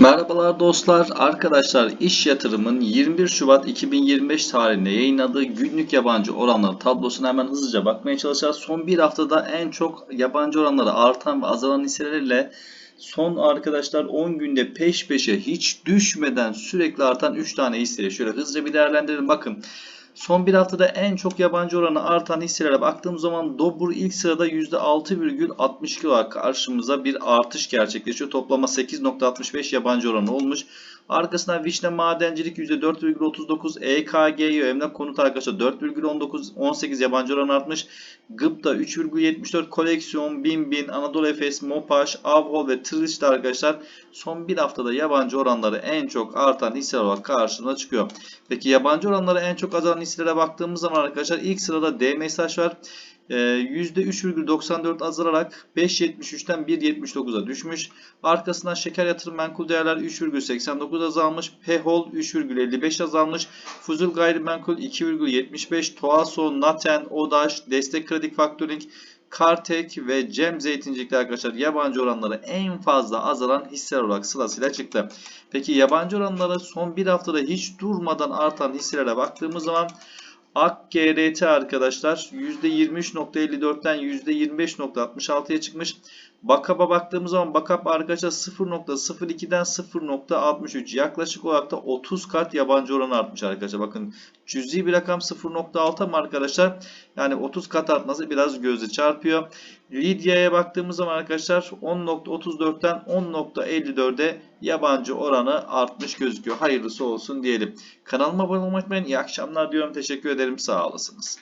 Merhabalar dostlar, arkadaşlar İş Yatırım'ın 21 Şubat 2025 tarihinde yayınladığı günlük yabancı oranları tablosuna hemen hızlıca bakmaya çalışacağız. Son bir haftada en çok yabancı oranları artan ve azalan hisselerle son arkadaşlar 10 günde peş peşe hiç düşmeden sürekli artan 3 tane hisseyi şöyle hızlıca bir değerlendirelim. Bakın Son bir haftada en çok yabancı oranı artan hisselere baktığım zaman Dobur ilk sırada %6,62 olarak karşımıza bir artış gerçekleşiyor. Toplama 8,65 yabancı oranı olmuş. Arkasından Vişne Madencilik %4,39, EKG Emlak Konut arkadaşlar 4,19, 18 yabancı oranı artmış. Gıpta 3,74, Koleksiyon, Bin Bin, Anadolu Efes, Mopaş, Avhol ve Tırış'ta arkadaşlar son bir haftada yabancı oranları en çok artan hisseler olarak karşımıza çıkıyor. Peki yabancı oranları en çok azalan hisselere baktığımız zaman arkadaşlar ilk sırada DMSH var. Ee, %3,94 azalarak 5.73'ten 1.79'a düşmüş. Arkasından şeker yatırım menkul değerler 3,89 azalmış. Pehol 3,55 azalmış. Fuzul gayrimenkul 2,75. Toaso, Naten, Odaş, Destek Kredi Factoring, Kartek ve Cem Zeytincilikler arkadaşlar yabancı oranları en fazla azalan hisseler olarak sırasıyla çıktı. Peki yabancı oranları son bir haftada hiç durmadan artan hisselere baktığımız zaman AKGRT arkadaşlar %23.54'ten %25.66'ya çıkmış. Bakap'a baktığımız zaman Bakap arkadaşlar 0.02'den 0.63 yaklaşık olarak da 30 kat yabancı oranı artmış arkadaşlar. Bakın cüzi bir rakam 0.6 ama arkadaşlar yani 30 kat artması biraz göze çarpıyor. Lydia'ya baktığımız zaman arkadaşlar 10.34'ten 10.54'e yabancı oranı artmış gözüküyor. Hayırlısı olsun diyelim. Kanalıma abone olmayı unutmayın. İyi akşamlar diyorum. Teşekkür ederim. Sağ olasınız.